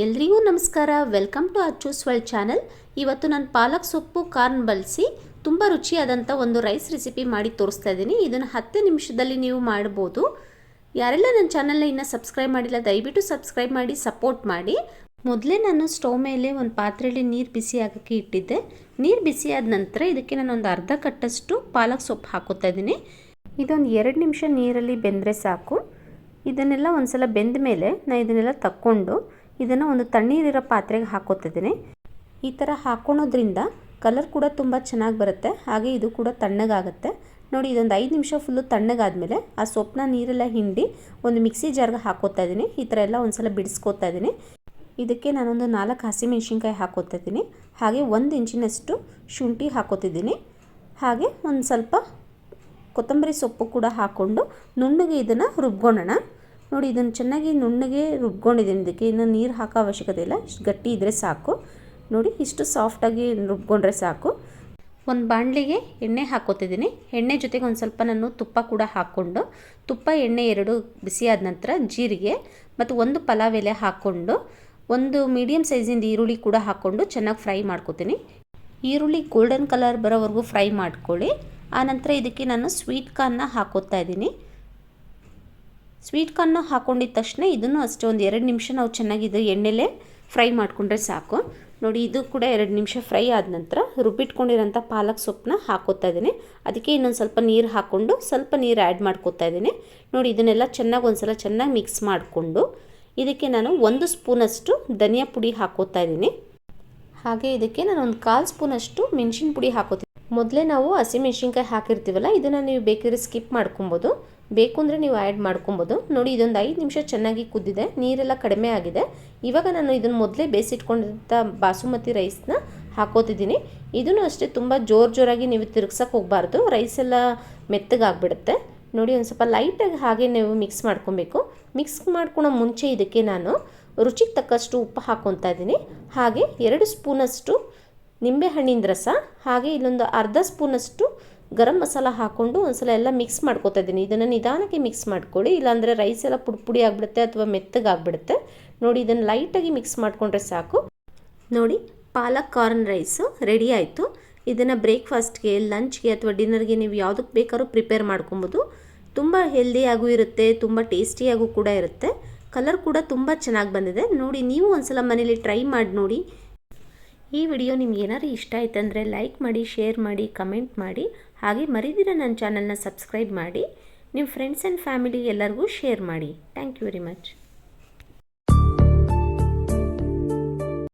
ಎಲ್ರಿಗೂ ನಮಸ್ಕಾರ. Welcome to Acchu's world channel. ಇವತ್ತು ನಾನು ಪಾಲಕ್ ಸೊಪ್ಪು, ಕಾರ್ನ್ ಬಳಸಿ ತುಂಬ ರುಚಿಯಾದಂಥ ಒಂದು ರೈಸ್ ರೆಸಿಪಿ ಮಾಡಿ ತೋರಿಸ್ತಾ ಇದ್ದೀನಿ. ಇದನ್ನು ಹತ್ತು ನಿಮಿಷದಲ್ಲಿ ನೀವು ಮಾಡ್ಬೋದು. ಯಾರೆಲ್ಲ ನನ್ನ ಚಾನಲ್ನ ಇನ್ನೂ ಸಬ್ಸ್ಕ್ರೈಬ್ ಮಾಡಿಲ್ಲ, ದಯವಿಟ್ಟು ಸಬ್ಸ್ಕ್ರೈಬ್ ಮಾಡಿ, ಸಪೋರ್ಟ್ ಮಾಡಿ. ಮೊದಲೇ ನಾನು ಸ್ಟವ್ ಮೇಲೆ ಒಂದು ಪಾತ್ರೆಯಲ್ಲಿ ನೀರು ಬಿಸಿ ಆಗೋಕ್ಕೆ ಇಟ್ಟಿದ್ದೆ. ನೀರು ಬಿಸಿಯಾದ ನಂತರ ಇದಕ್ಕೆ ನಾನು ಒಂದು ಅರ್ಧ ಕಟ್ಟಷ್ಟು ಪಾಲಕ್ ಸೊಪ್ಪು ಹಾಕೋತಾ ಇದ್ದೀನಿ. ಇದೊಂದು ಎರಡು ನಿಮಿಷ ನೀರಲ್ಲಿ ಬೆಂದರೆ ಸಾಕು. ಇದನ್ನೆಲ್ಲ ಒಂದು ಸಲ ಬೆಂದ ಮೇಲೆ ನಾನು ಇದನ್ನೆಲ್ಲ ತಕ್ಕೊಂಡು ಇದನ್ನು ಒಂದು ತಣ್ಣೀರಿರೋ ಪಾತ್ರೆಗೆ ಹಾಕೋತಿದ್ದೀನಿ. ಈ ಥರ ಹಾಕೊಳೋದ್ರಿಂದ ಕಲರ್ ಕೂಡ ತುಂಬ ಚೆನ್ನಾಗಿ ಬರುತ್ತೆ. ಹಾಗೆ ಇದು ಕೂಡ ತಣ್ಣಗಾಗುತ್ತೆ. ನೋಡಿ, ಇದೊಂದು ಐದು ನಿಮಿಷ ಫುಲ್ಲು ತಣ್ಣಗಾದಮೇಲೆ ಆ ಸೊಪ್ಪನ್ನ ನೀರೆಲ್ಲ ಹಿಂಡಿ ಒಂದು ಮಿಕ್ಸಿ ಜಾರ್ಗೆ ಹಾಕೋತಾ ಇದ್ದೀನಿ ಈ ಥರ ಎಲ್ಲ ಒಂದು ಸಲ ಬಿಡಿಸ್ಕೋತಾ ಇದ್ದೀನಿ ಇದಕ್ಕೆ ನಾನೊಂದು ನಾಲ್ಕು ಹಸಿಮೆಣ್ಸಿನ್ಕಾಯಿ ಹಾಕೋತಾ ಇದ್ದೀನಿ ಹಾಗೆ ಒಂದು ಇಂಚಿನಷ್ಟು ಶುಂಠಿ ಹಾಕೋತಿದ್ದೀನಿ. ಹಾಗೆ ಒಂದು ಸ್ವಲ್ಪ ಕೊತ್ತಂಬರಿ ಸೊಪ್ಪು ಕೂಡ ಹಾಕ್ಕೊಂಡು ನುಣ್ಣಗೆ ಇದನ್ನು ರುಬ್ಕೊಳ್ಳೋಣ. ನೋಡಿ, ಇದನ್ನು ಚೆನ್ನಾಗಿ ನುಣ್ಣಗೆ ರುಬ್ಕೊಂಡಿದ್ದೀನಿ ಇದಕ್ಕೆ. ಇನ್ನು ನೀರು ಹಾಕೋ ಅವಶ್ಯಕತೆ ಇಲ್ಲ. ಇಷ್ಟು ಗಟ್ಟಿ ಇದ್ದರೆ ಸಾಕು. ನೋಡಿ, ಇಷ್ಟು ಸಾಫ್ಟಾಗಿ ರುಬ್ಕೊಂಡ್ರೆ ಸಾಕು. ಒಂದು ಬಾಣಲಿಗೆ ಎಣ್ಣೆ ಹಾಕೋತಿದ್ದೀನಿ. ಎಣ್ಣೆ ಜೊತೆಗೆ ಒಂದು ಸ್ವಲ್ಪ ನಾನು ತುಪ್ಪ ಕೂಡ ಹಾಕ್ಕೊಂಡು, ತುಪ್ಪ, ಎಣ್ಣೆ ಎರಡು ಬಿಸಿಯಾದ ನಂತರ ಜೀರಿಗೆ ಮತ್ತು ಒಂದು ಪಲಾವ್ ಎಲೆ ಹಾಕ್ಕೊಂಡು, ಒಂದು ಮೀಡಿಯಮ್ ಸೈಜಿಂದ ಈರುಳ್ಳಿ ಕೂಡ ಹಾಕ್ಕೊಂಡು ಚೆನ್ನಾಗಿ ಫ್ರೈ ಮಾಡ್ಕೋತೀನಿ. ಈರುಳ್ಳಿ ಗೋಲ್ಡನ್ ಕಲರ್ ಬರೋವರೆಗೂ ಫ್ರೈ ಮಾಡ್ಕೊಳ್ಳಿ. ಆನಂತರ ಇದಕ್ಕೆ ನಾನು ಸ್ವೀಟ್ ಕಾರ್ನ ಹಾಕೋತಾ ಇದ್ದೀನಿ. ಸ್ವೀಟ್ ಕಾರ್ನ ಹಾಕೊಂಡಿದ ತಕ್ಷಣ ಇದನ್ನು ಅಷ್ಟೇ ಒಂದು ಎರಡು ನಿಮಿಷ ನಾವು ಚೆನ್ನಾಗಿ ಎಣ್ಣೆಲೆ ಎಣ್ಣೆಲೇ ಫ್ರೈ ಮಾಡಿಕೊಂಡ್ರೆ ಸಾಕು. ನೋಡಿ, ಇದು ಕೂಡ ಎರಡು ನಿಮಿಷ ಫ್ರೈ ಆದ ನಂತರ ರುಬ್ಬಿಟ್ಕೊಂಡಿರೋಂಥ ಪಾಲಕ್ ಸೊಪ್ಪನ್ನ ಹಾಕೋತಾ ಇದ್ದೀನಿ. ಅದಕ್ಕೆ ಇನ್ನೊಂದು ಸ್ವಲ್ಪ ನೀರು ಹಾಕ್ಕೊಂಡು ಸ್ವಲ್ಪ ನೀರು ಆ್ಯಡ್ ಮಾಡ್ಕೋತಾ ಇದ್ದೀನಿ. ನೋಡಿ, ಇದನ್ನೆಲ್ಲ ಚೆನ್ನಾಗಿ ಒಂದು ಸಲ ಚೆನ್ನಾಗಿ ಮಿಕ್ಸ್ ಮಾಡಿಕೊಂಡು ಇದಕ್ಕೆ ನಾನು ಒಂದು ಸ್ಪೂನಷ್ಟು ಧನಿಯಾ ಪುಡಿ ಹಾಕೋತಾ ಇದ್ದೀನಿ. ಹಾಗೆ ಇದಕ್ಕೆ ನಾನು ಒಂದು ಕಾಲು ಸ್ಪೂನಷ್ಟು ಮೆಣಸಿನ ಪುಡಿ ಹಾಕೋತೀನಿ. ಮೊದಲೇ ನಾವು ಹಸಿಮೆಣ್ಸಿನ್ಕಾಯಿ ಹಾಕಿರ್ತೀವಲ್ಲ, ಇದನ್ನು ನೀವು ಬೇಕಿದ್ರೆ ಸ್ಕಿಪ್ ಮಾಡ್ಕೊಬೋದು. ಬೇಕು ಅಂದರೆ ನೀವು ಆ್ಯಡ್ ಮಾಡ್ಕೊಬೋದು. ನೋಡಿ, ಇದೊಂದು ಐದು ನಿಮಿಷ ಚೆನ್ನಾಗಿ ಕುದ್ದಿದೆ, ನೀರೆಲ್ಲ ಕಡಿಮೆ ಆಗಿದೆ. ಇವಾಗ ನಾನು ಇದನ್ನು ಮೊದಲೇ ಬೇಯಿಸಿಟ್ಕೊಂಡಿದ್ದ ಬಾಸುಮತಿ ರೈಸ್ನ ಹಾಕೋತಿದ್ದೀನಿ. ಇದನ್ನು ಅಷ್ಟೇ ತುಂಬ ಜೋರು ಜೋರಾಗಿ ನೀವು ತಿರುಗ್ಸೋಕೆ ಹೋಗಬಾರ್ದು. ರೈಸ್ ಎಲ್ಲ ಮೆತ್ತಗಾಗ್ಬಿಡುತ್ತೆ. ನೋಡಿ, ಒಂದು ಸ್ವಲ್ಪ ಲೈಟಾಗಿ ಹಾಗೆ ನೀವು ಮಿಕ್ಸ್ ಮಾಡ್ಕೊಬೇಕು. ಮಿಕ್ಸ್ ಮಾಡ್ಕೊಳೋ ಮುಂಚೆ ಇದಕ್ಕೆ ನಾನು ರುಚಿಗೆ ತಕ್ಕಷ್ಟು ಉಪ್ಪು ಹಾಕ್ಕೊತಾ ಇದ್ದೀನಿ. ಹಾಗೆ ಎರಡು ಸ್ಪೂನಷ್ಟು ನಿಂಬೆಹಣ್ಣಿನ ರಸ, ಹಾಗೆ ಇಲ್ಲೊಂದು ಅರ್ಧ ಸ್ಪೂನಷ್ಟು ಗರಂ ಮಸಾಲ ಹಾಕ್ಕೊಂಡು ಒಂದ್ಸಲ ಎಲ್ಲ ಮಿಕ್ಸ್ ಮಾಡ್ಕೊತಾ ಇದ್ದೀನಿ. ಇದನ್ನು ನಿಧಾನಕ್ಕೆ ಮಿಕ್ಸ್ ಮಾಡ್ಕೊಳ್ಳಿ. ಇಲ್ಲಾಂದರೆ ರೈಸ್ ಎಲ್ಲ ಪುಡಿ ಪುಡಿ ಆಗಿಬಿಡುತ್ತೆ ಅಥವಾ ಮೆತ್ತಗಾಗ್ಬಿಡುತ್ತೆ ನೋಡಿ, ಇದನ್ನು ಲೈಟಾಗಿ ಮಿಕ್ಸ್ ಮಾಡಿಕೊಂಡ್ರೆ ಸಾಕು. ನೋಡಿ, ಪಾಲಕ್ ಕಾರ್ನ್ ರೈಸು ರೆಡಿ ಆಯಿತು. ಇದನ್ನು ಬ್ರೇಕ್ಫಾಸ್ಟ್ಗೆ ಲಂಚ್ಗೆ ಅಥವಾ ಡಿನ್ನರ್ಗೆ ನೀವು ಯಾವುದಕ್ಕೆ ಬೇಕಾದ್ರೂ ಪ್ರಿಪೇರ್ ಮಾಡ್ಕೊಬೋದು. ತುಂಬ ಹೆಲ್ದಿಯಾಗೂ ಇರುತ್ತೆ, ತುಂಬ ಟೇಸ್ಟಿಯಾಗೂ ಕೂಡ ಇರುತ್ತೆ. ಕಲರ್ ಕೂಡ ತುಂಬ ಚೆನ್ನಾಗಿ ಬಂದಿದೆ. ನೋಡಿ, ನೀವು ಒಂದ್ಸಲ ಮನೇಲಿ ಟ್ರೈ ಮಾಡಿ ನೋಡಿ. ಈ ವಿಡಿಯೋ ನಿಮ್ಗೆ ಏನಾದ್ರು ಇಷ್ಟ ಆಯ್ತಂದರೆ ಲೈಕ್ ಮಾಡಿ ಶೇರ್ ಮಾಡಿ ಕಮೆಂಟ್ ಮಾಡಿ, ಹಾಗೆ ಮರಿದಿರ ನನ್ನ ಚಾನಲ್ನ ಸಬ್ಸ್ಕ್ರೈಬ್ ಮಾಡಿ ನಿಮ್ಮ ಫ್ರೆಂಡ್ಸ್ ಆ್ಯಂಡ್ ಫ್ಯಾಮಿಲಿ ಎಲ್ಲರಿಗೂ ಶೇರ್ ಮಾಡಿ. Thank you very much